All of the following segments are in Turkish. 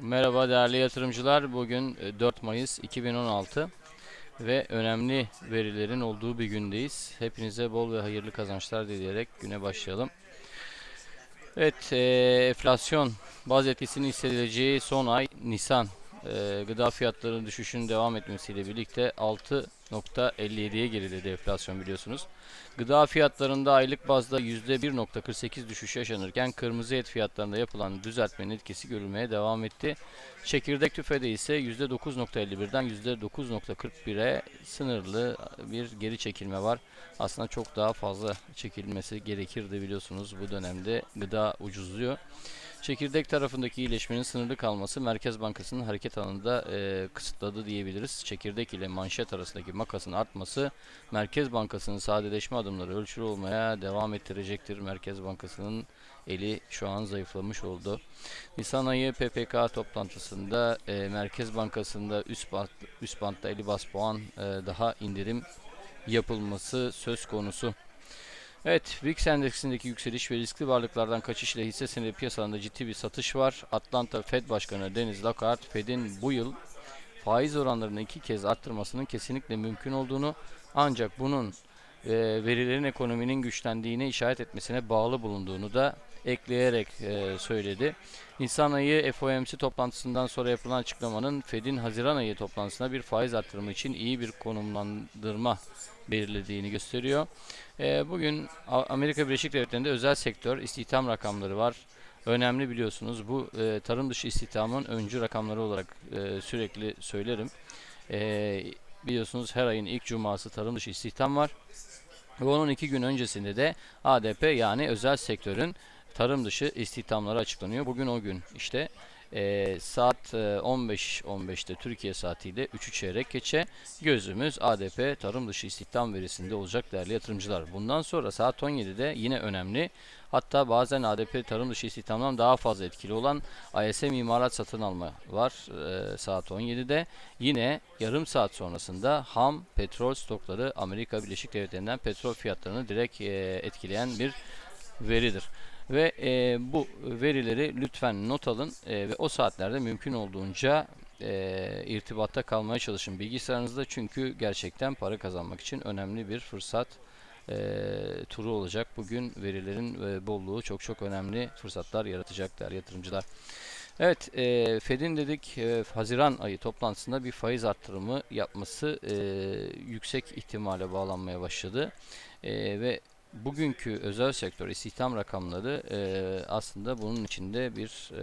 Merhaba değerli yatırımcılar. Bugün e, 4 Mayıs 2016 ve önemli verilerin olduğu bir gündeyiz. Hepinize bol ve hayırlı kazançlar dileyerek güne başlayalım. Evet, e, enflasyon baz etkisinin hissedileceği son ay Nisan. E, gıda fiyatlarının düşüşünün devam etmesiyle birlikte 6.57'ye geriledi enflasyon biliyorsunuz. Gıda fiyatlarında aylık bazda %1.48 düşüş yaşanırken kırmızı et fiyatlarında yapılan düzeltmenin etkisi görülmeye devam etti. Çekirdek tüfede ise %9.51'den %9.41'e sınırlı bir geri çekilme var. Aslında çok daha fazla çekilmesi gerekirdi biliyorsunuz bu dönemde gıda ucuzluyor. Çekirdek tarafındaki iyileşmenin sınırlı kalması Merkez Bankası'nın hareket alanında e, kısıtladı diyebiliriz. Çekirdek ile manşet arasındaki makasın artması Merkez Bankası'nın sadeleşme adımları ölçülü olmaya devam ettirecektir. Merkez Bankası'nın eli şu an zayıflamış oldu. Nisan ayı PPK toplantısında e, Merkez Bankası'nda üst, bant, üst bantta 50 bas puan e, daha indirim yapılması söz konusu. Evet, VIX endeksindeki yükseliş ve riskli varlıklardan kaçış ile hisse senedi piyasalarında ciddi bir satış var. Atlanta Fed Başkanı Deniz Lockhart, Fed'in bu yıl faiz oranlarını iki kez arttırmasının kesinlikle mümkün olduğunu ancak bunun e, verilerin ekonominin güçlendiğine işaret etmesine bağlı bulunduğunu da ekleyerek e, söyledi. Nisan ayı FOMC toplantısından sonra yapılan açıklamanın Fed'in Haziran ayı toplantısına bir faiz arttırımı için iyi bir konumlandırma belirlediğini gösteriyor. E, bugün Amerika Birleşik Devletleri'nde özel sektör istihdam rakamları var. Önemli biliyorsunuz bu e, tarım dışı istihdamın öncü rakamları olarak e, sürekli söylerim. E, biliyorsunuz her ayın ilk cuması tarım dışı istihdam var. Ve onun iki gün öncesinde de ADP yani özel sektörün tarım dışı istihdamları açıklanıyor. Bugün o gün işte e, saat e, 15.15'te Türkiye saatiyle 3'ü çeyrek geçe gözümüz ADP tarım dışı istihdam verisinde olacak değerli yatırımcılar. Bundan sonra saat 17'de yine önemli hatta bazen ADP tarım dışı istihdamdan daha fazla etkili olan ISM imalat satın alma var e, saat 17'de. Yine yarım saat sonrasında ham petrol stokları Amerika Birleşik Devletleri'nden petrol fiyatlarını direkt e, etkileyen bir veridir. Ve e, bu verileri lütfen not alın e, ve o saatlerde mümkün olduğunca e, irtibatta kalmaya çalışın bilgisayarınızda çünkü gerçekten para kazanmak için önemli bir fırsat e, turu olacak. Bugün verilerin e, bolluğu çok çok önemli fırsatlar yaratacaklar yatırımcılar. Evet, e, Fed'in dedik e, Haziran ayı toplantısında bir faiz arttırımı yapması e, yüksek ihtimale bağlanmaya başladı E, ve bugünkü özel sektör istihdam rakamları e, aslında bunun içinde bir e,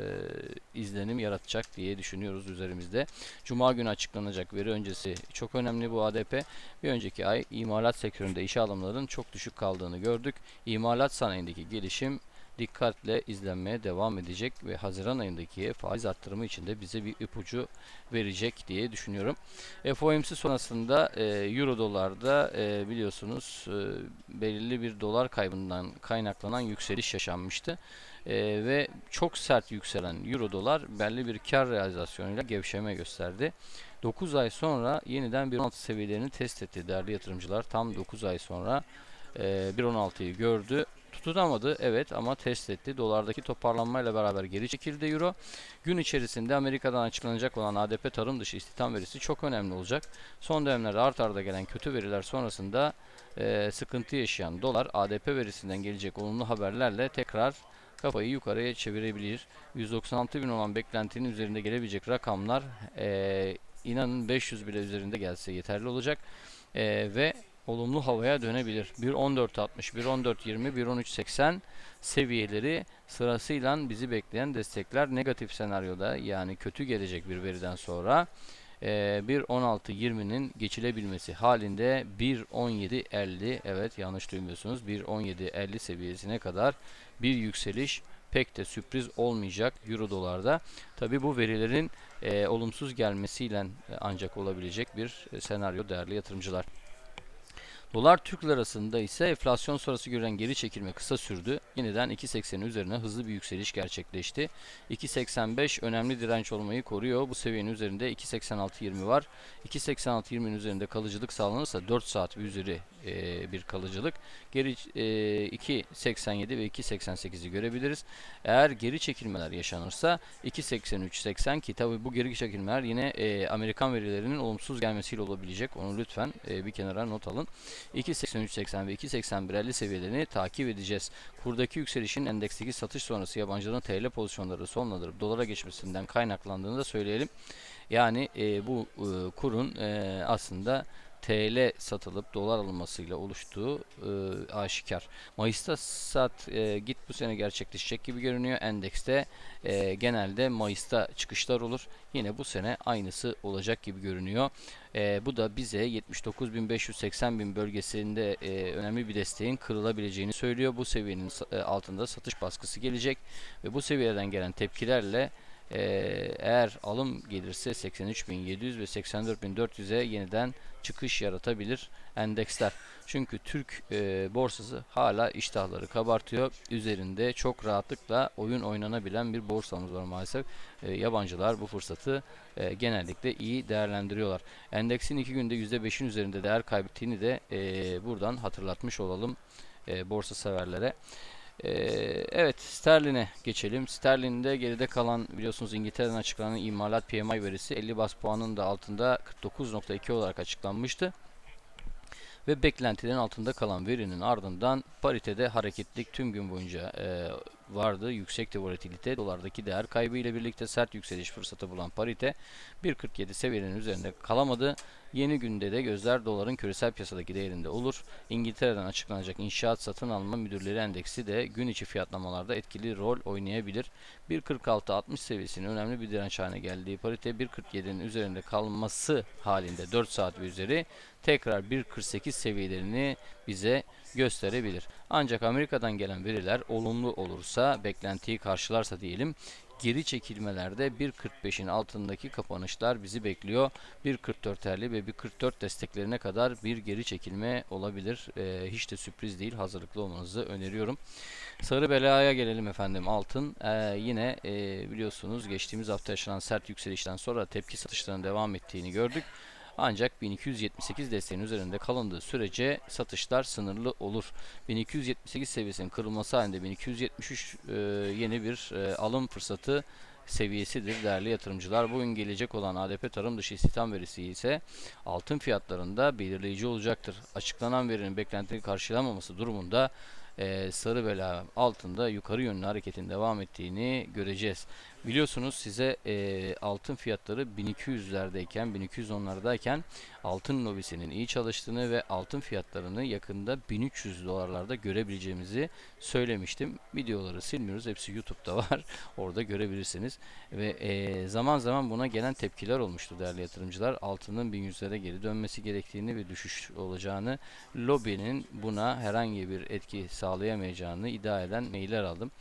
izlenim yaratacak diye düşünüyoruz üzerimizde. Cuma günü açıklanacak veri öncesi çok önemli bu ADP. Bir önceki ay imalat sektöründe işe alımların çok düşük kaldığını gördük. İmalat sanayindeki gelişim dikkatle izlenmeye devam edecek ve Haziran ayındaki faiz arttırımı için de bize bir ipucu verecek diye düşünüyorum. FOMC sonrasında e, Euro dolarda e, biliyorsunuz e, belirli bir dolar kaybından kaynaklanan yükseliş yaşanmıştı. E, ve çok sert yükselen Euro dolar belli bir kar realizasyonuyla gevşeme gösterdi. 9 ay sonra yeniden 1.16 seviyelerini test etti değerli yatırımcılar. Tam 9 ay sonra e, 1.16'yı gördü tutunamadı evet ama test etti. Dolardaki toparlanmayla beraber geri çekildi euro. Gün içerisinde Amerika'dan açıklanacak olan ADP tarım dışı istihdam verisi çok önemli olacak. Son dönemlerde art arda gelen kötü veriler sonrasında e, sıkıntı yaşayan dolar ADP verisinden gelecek olumlu haberlerle tekrar kafayı yukarıya çevirebilir. 196 bin olan beklentinin üzerinde gelebilecek rakamlar e, inanın 500 bile üzerinde gelse yeterli olacak. E, ve olumlu havaya dönebilir. 1.14.60, 1.14.20, 1.13.80 seviyeleri sırasıyla bizi bekleyen destekler negatif senaryoda yani kötü gelecek bir veriden sonra e, 1.16.20'nin geçilebilmesi halinde 1.17.50 evet yanlış duymuyorsunuz 1.17.50 seviyesine kadar bir yükseliş pek de sürpriz olmayacak euro dolarda. Tabi bu verilerin e, olumsuz gelmesiyle ancak olabilecek bir e, senaryo değerli yatırımcılar. Dolar Türk lirasında ise enflasyon sonrası görülen geri çekilme kısa sürdü. Yeniden 2.80'in üzerine hızlı bir yükseliş gerçekleşti. 2.85 önemli direnç olmayı koruyor. Bu seviyenin üzerinde 2.86.20 var. 2.86.20'nin üzerinde kalıcılık sağlanırsa 4 saat üzeri e, bir kalıcılık. Geri e, 2.87 ve 2.88'i görebiliriz. Eğer geri çekilmeler yaşanırsa 2.83.80 ki tabi bu geri çekilmeler yine e, Amerikan verilerinin olumsuz gelmesiyle olabilecek. Onu lütfen e, bir kenara not alın. 2.83.80 ve 2.81.50 seviyelerini takip edeceğiz. Kurdaki yükselişin endeksteki satış sonrası yabancıların TL pozisyonları sonlandırıp dolara geçmesinden kaynaklandığını da söyleyelim. Yani e, bu e, kurun e, aslında TL satılıp dolar alınmasıyla oluştuğu e, aşikar. Mayıs'ta sat e, git bu sene gerçekleşecek gibi görünüyor. Endekste e, genelde Mayıs'ta çıkışlar olur. Yine bu sene aynısı olacak gibi görünüyor. E, bu da bize 79.580 bin bölgesinde e, önemli bir desteğin kırılabileceğini söylüyor. Bu seviyenin e, altında satış baskısı gelecek ve bu seviyeden gelen tepkilerle ee, eğer alım gelirse 83.700 ve 84.400'e yeniden çıkış yaratabilir endeksler. Çünkü Türk e, borsası hala iştahları kabartıyor. Üzerinde çok rahatlıkla oyun oynanabilen bir borsamız var maalesef. E, yabancılar bu fırsatı e, genellikle iyi değerlendiriyorlar. Endeksin 2 günde %5'in üzerinde değer kaybettiğini de e, buradan hatırlatmış olalım e, borsa severlere. Ee, evet sterline geçelim. Sterlinde geride kalan biliyorsunuz İngiltere'den açıklanan imalat PMI verisi 50 bas puanın da altında 49.2 olarak açıklanmıştı. Ve beklentilerin altında kalan verinin ardından paritede hareketlik tüm gün boyunca e, vardı. Yüksekti volatilite. Dolardaki değer kaybı ile birlikte sert yükseliş fırsatı bulan parite 1.47 seviyenin üzerinde kalamadı. Yeni günde de gözler doların küresel piyasadaki değerinde olur. İngiltere'den açıklanacak inşaat satın alma müdürleri endeksi de gün içi fiyatlamalarda etkili rol oynayabilir. 1.46-60 seviyesinin önemli bir direnç haline geldiği parite 1.47'nin üzerinde kalması halinde 4 saat ve üzeri tekrar 1.48 seviyelerini bize gösterebilir. Ancak Amerika'dan gelen veriler olumlu olursa, beklentiyi karşılarsa diyelim, geri çekilmelerde 1.45'in altındaki kapanışlar bizi bekliyor. 1.44'erli ve 1.44 desteklerine kadar bir geri çekilme olabilir. Ee, hiç de sürpriz değil. Hazırlıklı olmanızı öneriyorum. Sarı belaya gelelim efendim. Altın ee, yine e, biliyorsunuz geçtiğimiz hafta yaşanan sert yükselişten sonra tepki satışlarının devam ettiğini gördük. Ancak 1278 desteğin üzerinde kalındığı sürece satışlar sınırlı olur. 1278 seviyesinin kırılması halinde 1273 e, yeni bir e, alım fırsatı seviyesidir değerli yatırımcılar. Bugün gelecek olan ADP tarım dışı istihdam verisi ise altın fiyatlarında belirleyici olacaktır. Açıklanan verinin beklentileri karşılamaması durumunda e, sarı bela altında yukarı yönlü hareketin devam ettiğini göreceğiz. Biliyorsunuz size e, altın fiyatları 1200'lerdeyken 1210'lardayken altın lobisinin iyi çalıştığını ve altın fiyatlarını yakında 1300 dolarlarda görebileceğimizi söylemiştim. Videoları silmiyoruz. Hepsi YouTube'da var. Orada görebilirsiniz. Ve e, zaman zaman buna gelen tepkiler olmuştu değerli yatırımcılar. Altının 1100'lere geri dönmesi gerektiğini ve düşüş olacağını, lobinin buna herhangi bir etki sağlayamayacağını iddia eden mailler aldım.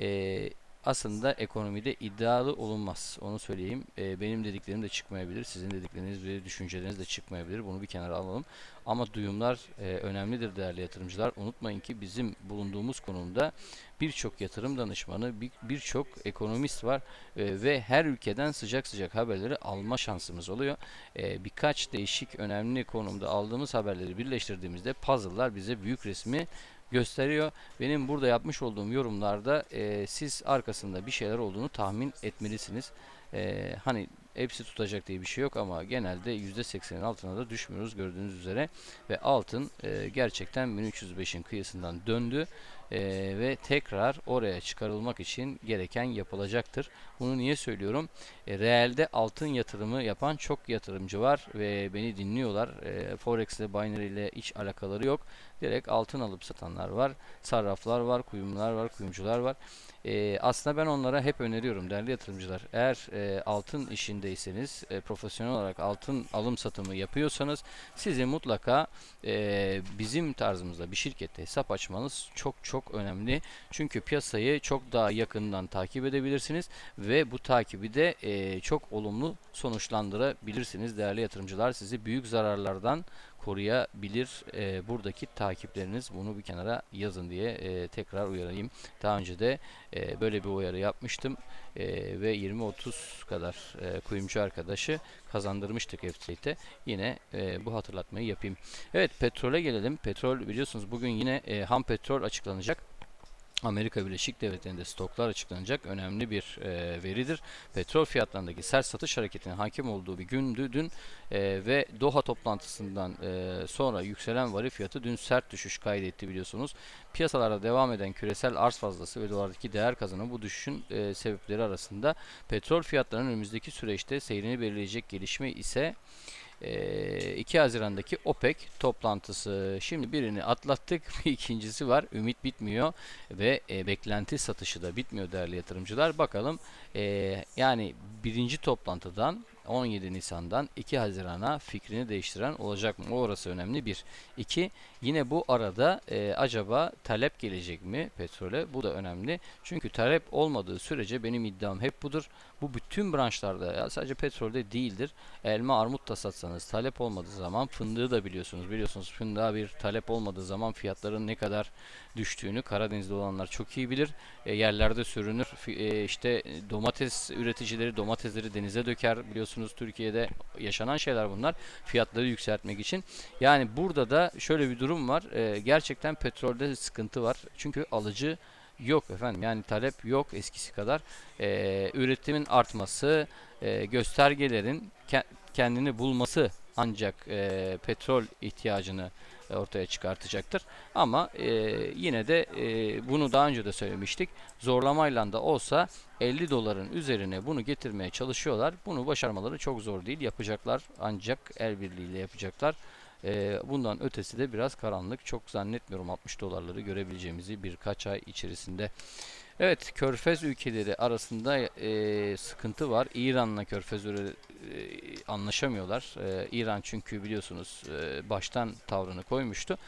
E, aslında ekonomide iddialı olunmaz. Onu söyleyeyim. E, benim dediklerim de çıkmayabilir. Sizin dedikleriniz ve düşünceleriniz de çıkmayabilir. Bunu bir kenara alalım. Ama duyumlar e, önemlidir değerli yatırımcılar. Unutmayın ki bizim bulunduğumuz konumda birçok yatırım danışmanı, birçok bir ekonomist var e, ve her ülkeden sıcak sıcak haberleri alma şansımız oluyor. E, birkaç değişik önemli konumda aldığımız haberleri birleştirdiğimizde puzzle'lar bize büyük resmi gösteriyor. Benim burada yapmış olduğum yorumlarda e, siz arkasında bir şeyler olduğunu tahmin etmelisiniz. E, hani hepsi tutacak diye bir şey yok ama genelde %80'in altına da düşmüyoruz gördüğünüz üzere. Ve altın e, gerçekten 1305'in kıyısından döndü e, ve tekrar oraya çıkarılmak için gereken yapılacaktır. Bunu niye söylüyorum? E, realde altın yatırımı yapan çok yatırımcı var ve beni dinliyorlar. E, Forex ile Binary ile hiç alakaları yok. Direkt altın alıp satanlar var. Sarraflar var, kuyumlar var, kuyumcular var. E, aslında ben onlara hep öneriyorum değerli yatırımcılar. Eğer e, altın işindeyseniz, e, profesyonel olarak altın alım satımı yapıyorsanız sizi mutlaka e, bizim tarzımızda bir şirkette hesap açmanız çok çok önemli. Çünkü piyasayı çok daha yakından takip edebilirsiniz ve bu takibi de e, çok olumlu sonuçlandırabilirsiniz değerli yatırımcılar. Sizi büyük zararlardan koruyabilir. E, buradaki takipleriniz bunu bir kenara yazın diye e, tekrar uyarayım. Daha önce de e, böyle bir uyarı yapmıştım e, ve 20-30 kadar e, kuyumcu arkadaşı kazandırmıştık F-Trade'e. Yine e, bu hatırlatmayı yapayım. Evet petrole gelelim. Petrol biliyorsunuz bugün yine e, ham petrol açıklanacak. Amerika Birleşik Devletleri'nde stoklar açıklanacak önemli bir e, veridir. Petrol fiyatlarındaki sert satış hareketinin hakim olduğu bir gündü dün e, ve Doha toplantısından e, sonra yükselen varil fiyatı dün sert düşüş kaydetti biliyorsunuz. Piyasalarda devam eden küresel arz fazlası ve dolardaki değer kazanımı bu düşüşün e, sebepleri arasında. Petrol fiyatlarının önümüzdeki süreçte seyrini belirleyecek gelişme ise 2 Haziran'daki OPEC toplantısı. Şimdi birini atlattık. Bir ikincisi var. Ümit bitmiyor ve e, beklenti satışı da bitmiyor değerli yatırımcılar. Bakalım e, yani birinci toplantıdan 17 Nisan'dan 2 Haziran'a fikrini değiştiren olacak mı? Orası önemli bir. İki, yine bu arada e, acaba talep gelecek mi petrole? Bu da önemli. Çünkü talep olmadığı sürece benim iddiam hep budur. Bu bütün branşlarda ya sadece petrolde değildir. Elma armut da satsanız talep olmadığı zaman fındığı da biliyorsunuz. Biliyorsunuz fındığa bir talep olmadığı zaman fiyatların ne kadar düştüğünü Karadeniz'de olanlar çok iyi bilir. E, yerlerde sürünür. E, işte domates üreticileri domatesleri denize döker. Biliyorsunuz Türkiye'de yaşanan şeyler bunlar. Fiyatları yükseltmek için. Yani burada da şöyle bir durum var. E, gerçekten petrolde sıkıntı var. Çünkü alıcı yok efendim. Yani talep yok eskisi kadar. E, üretimin artması, e, göstergelerin ke kendini bulması ancak e, petrol ihtiyacını ortaya çıkartacaktır. Ama e, yine de e, bunu daha önce de söylemiştik. Zorlamayla da olsa 50 doların üzerine bunu getirmeye çalışıyorlar. Bunu başarmaları çok zor değil. Yapacaklar ancak el birliğiyle yapacaklar. E, bundan ötesi de biraz karanlık. Çok zannetmiyorum 60 dolarları görebileceğimizi birkaç ay içerisinde. Evet, Körfez ülkeleri arasında e, sıkıntı var. İran'la Körfez e, anlaşamıyorlar. E, İran çünkü biliyorsunuz e, baştan tavrını koymuştu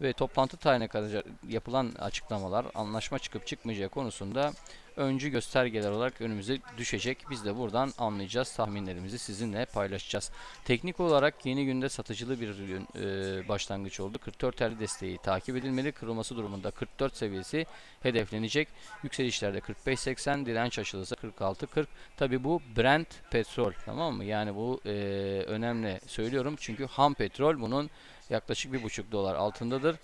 ve toplantı tarihine kadar yapılan açıklamalar anlaşma çıkıp çıkmayacağı konusunda öncü göstergeler olarak önümüze düşecek. Biz de buradan anlayacağız. Tahminlerimizi sizinle paylaşacağız. Teknik olarak yeni günde satıcılı bir e, başlangıç oldu. 44 50 desteği takip edilmeli. Kırılması durumunda 44 seviyesi hedeflenecek. Yükselişlerde 45-80 direnç aşılırsa 46-40. Tabi bu Brent petrol tamam mı? Yani bu e, önemli söylüyorum. Çünkü ham petrol bunun yaklaşık bir buçuk dolar altındadır.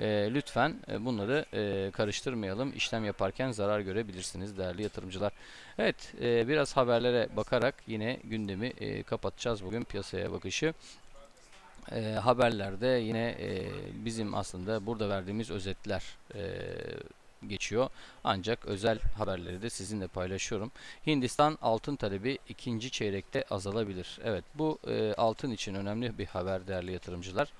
E, lütfen e, bunları e, karıştırmayalım. İşlem yaparken zarar görebilirsiniz değerli yatırımcılar. Evet e, biraz haberlere bakarak yine gündemi e, kapatacağız bugün piyasaya bakışı. E, haberlerde yine e, bizim aslında burada verdiğimiz özetler e, geçiyor. Ancak özel haberleri de sizinle paylaşıyorum. Hindistan altın talebi ikinci çeyrekte azalabilir. Evet bu e, altın için önemli bir haber değerli yatırımcılar.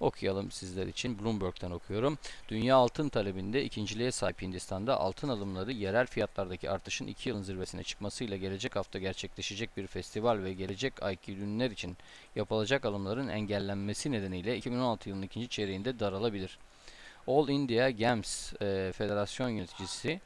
Okuyalım sizler için. Bloomberg'den okuyorum. Dünya altın talebinde ikinciliğe sahip Hindistan'da altın alımları yerel fiyatlardaki artışın 2 yılın zirvesine çıkmasıyla gelecek hafta gerçekleşecek bir festival ve gelecek ayki ürünler için yapılacak alımların engellenmesi nedeniyle 2016 yılının ikinci çeyreğinde daralabilir. All India Games e, Federasyon Yöneticisi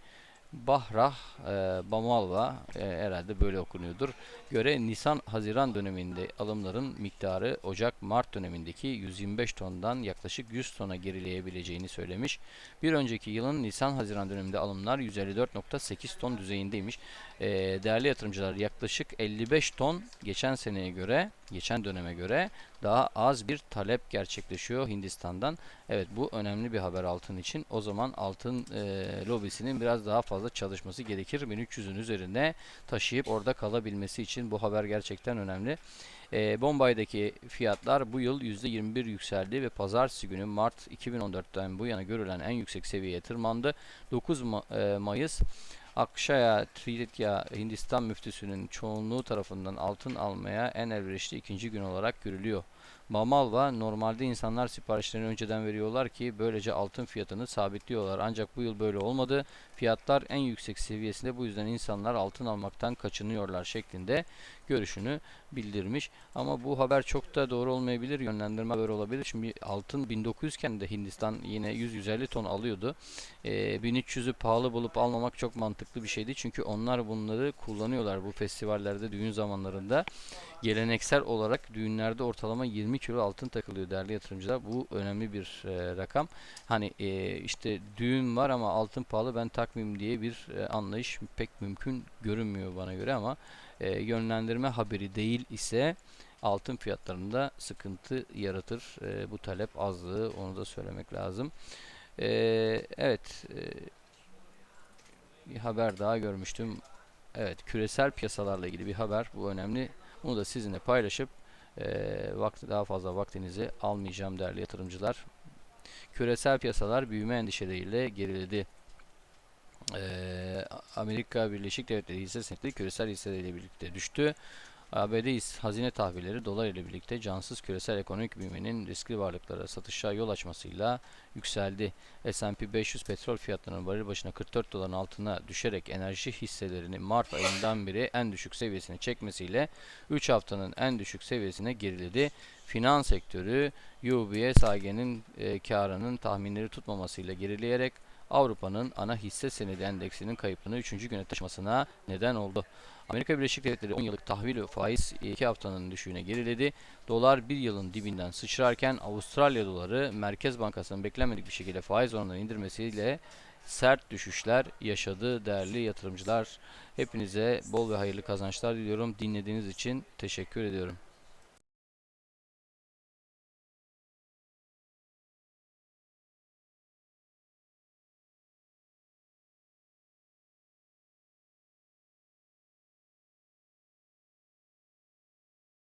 Bahrah e, Bamalva e, herhalde böyle okunuyordur. Göre Nisan-Haziran döneminde alımların miktarı Ocak-Mart dönemindeki 125 tondan yaklaşık 100 tona gerileyebileceğini söylemiş. Bir önceki yılın Nisan-Haziran döneminde alımlar 154.8 ton düzeyindeymiş. E, değerli yatırımcılar yaklaşık 55 ton geçen seneye göre, geçen döneme göre daha az bir talep gerçekleşiyor Hindistan'dan. Evet bu önemli bir haber altın için. O zaman altın e, lobisinin biraz daha fazla çalışması gerekir. 1300'ün üzerine taşıyıp orada kalabilmesi için bu haber gerçekten önemli. E, Bombay'daki fiyatlar bu yıl %21 yükseldi ve pazartesi günü Mart 2014'ten bu yana görülen en yüksek seviyeye tırmandı. 9 Ma e, Mayıs Akşaya Trilitya Hindistan müftüsünün çoğunluğu tarafından altın almaya en elverişli ikinci gün olarak görülüyor. Mamalva normalde insanlar siparişlerini önceden veriyorlar ki böylece altın fiyatını sabitliyorlar. Ancak bu yıl böyle olmadı. Fiyatlar en yüksek seviyesinde bu yüzden insanlar altın almaktan kaçınıyorlar şeklinde görüşünü bildirmiş. Ama bu haber çok da doğru olmayabilir. Yönlendirme haber olabilir. Şimdi altın 1900 iken de Hindistan yine 100-150 ton alıyordu. E, ee, 1300'ü pahalı bulup almamak çok mantıklı bir şeydi. Çünkü onlar bunları kullanıyorlar bu festivallerde, düğün zamanlarında. Geleneksel olarak düğünlerde ortalama 20 kilo altın takılıyor değerli yatırımcılar. Bu önemli bir e, rakam. Hani e, işte düğün var ama altın pahalı ben takmayayım diye bir e, anlayış pek mümkün görünmüyor bana göre ama e, yönlendirme haberi değil ise altın fiyatlarında sıkıntı yaratır. E, bu talep azlığı onu da söylemek lazım. E, evet e, bir haber daha görmüştüm. Evet küresel piyasalarla ilgili bir haber bu önemli. Bunu da sizinle paylaşıp e, vakti daha fazla vaktinizi almayacağım değerli yatırımcılar. Küresel piyasalar büyüme endişeleriyle geriledi. Ee, Amerika Birleşik Devletleri hisse senedi küresel hisseleriyle birlikte düştü. ABD hazine tahvilleri dolar ile birlikte cansız küresel ekonomik büyümenin riskli varlıklara satışa yol açmasıyla yükseldi. S&P 500 petrol fiyatlarının varil başına 44 doların altına düşerek enerji hisselerini Mart ayından beri en düşük seviyesine çekmesiyle 3 haftanın en düşük seviyesine geriledi. Finans sektörü UBS AG'nin e, karının tahminleri tutmamasıyla gerileyerek Avrupa'nın ana hisse senedi endeksinin kayıplarını 3. güne taşımasına neden oldu. Amerika Birleşik Devletleri 10 yıllık tahvil ve faiz 2 haftanın düşüğüne geriledi. Dolar 1 yılın dibinden sıçrarken Avustralya doları Merkez Bankası'nın beklenmedik bir şekilde faiz oranlarını indirmesiyle sert düşüşler yaşadı değerli yatırımcılar. Hepinize bol ve hayırlı kazançlar diliyorum. Dinlediğiniz için teşekkür ediyorum.